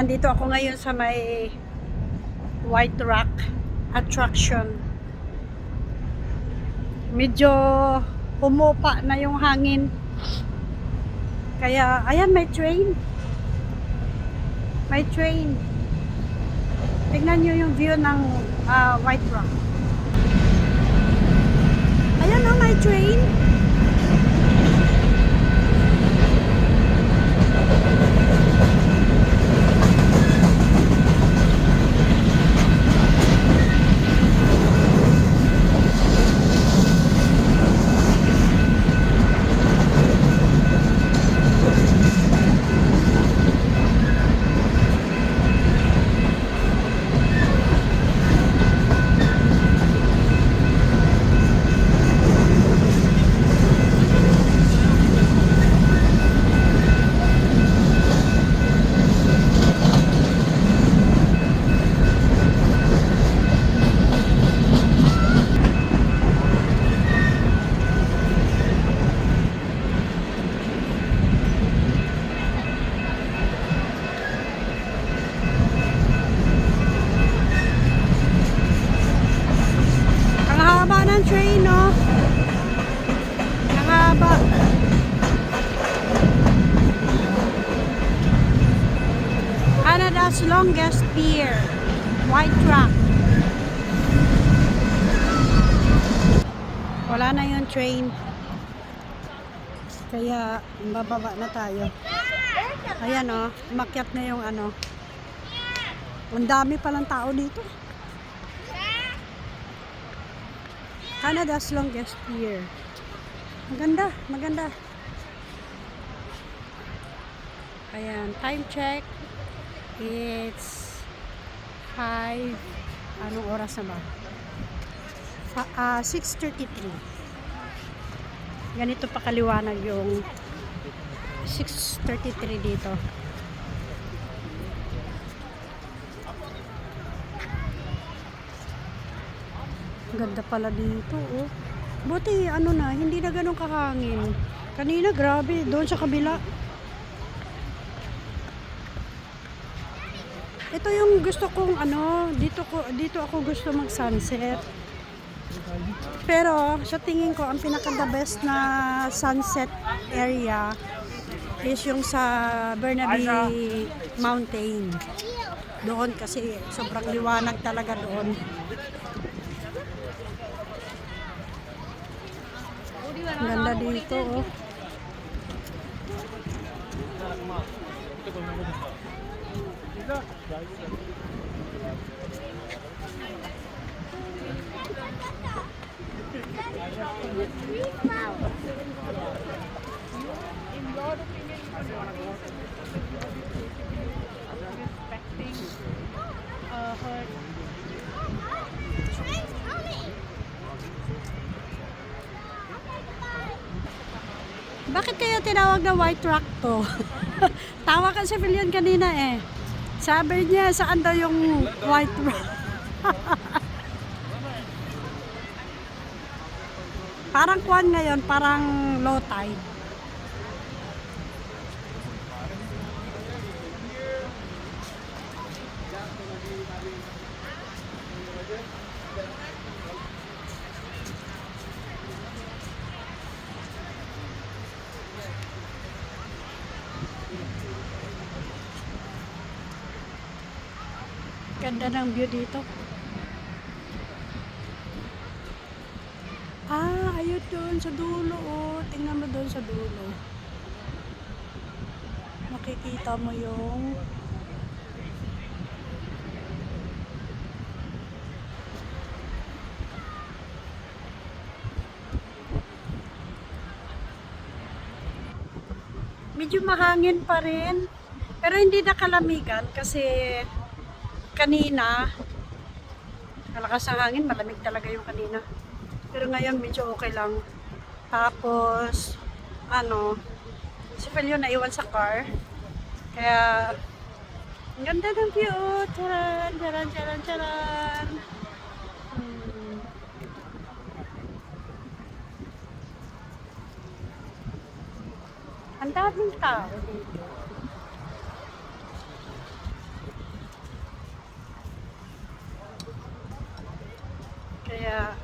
Andito ako ngayon sa may White Rock attraction. Medyo humupa na yung hangin. Kaya, ayan, may train. May train. Tingnan nyo yung view ng ah, White Rock. Ayan o, may train. Ang haba ng train, no? Ang haba. Longest pier. White Rock. Wala na yung train. Kaya, bababa na tayo. Ayan, oh. Umakyat na yung ano. Ang dami palang tao dito. Canada's longest pier. Maganda, maganda. Ayan, time check. It's 5, anong oras na ba? Fa- ah, 6.33. Ganito pa kaliwanag yung 6.33 dito. Ganda pala dito, oh. Buti, ano na, hindi na ganun kahangin. Kanina, grabe, doon sa kabila. Ito yung gusto kong, ano, dito, ko, dito ako gusto mag-sunset. Pero, sa tingin ko, ang pinaka-the best na sunset area is yung sa Burnaby Mountain. Doon kasi sobrang liwanag talaga doon. Ganda dito, oh. Bakit kaya tinawag na white rock to? Tawa ka si Filion kanina eh. Sabi niya, saan daw yung white rock? parang kwan ngayon, parang low tide. Ganda ng view dito. Ah, ayun doon sa dulo oh. Tingnan mo doon sa dulo. Makikita mo yung Medyo mahangin pa rin. Pero hindi na kalamigan kasi kanina malakas ang hangin, malamig talaga yung kanina. Pero ngayon medyo okay lang. Tapos, ano, si Felio naiwan sa car. Kaya, ang ganda ng view. Charan, charan, charan, charan. Hmm. Ang daming tao dito. Kaya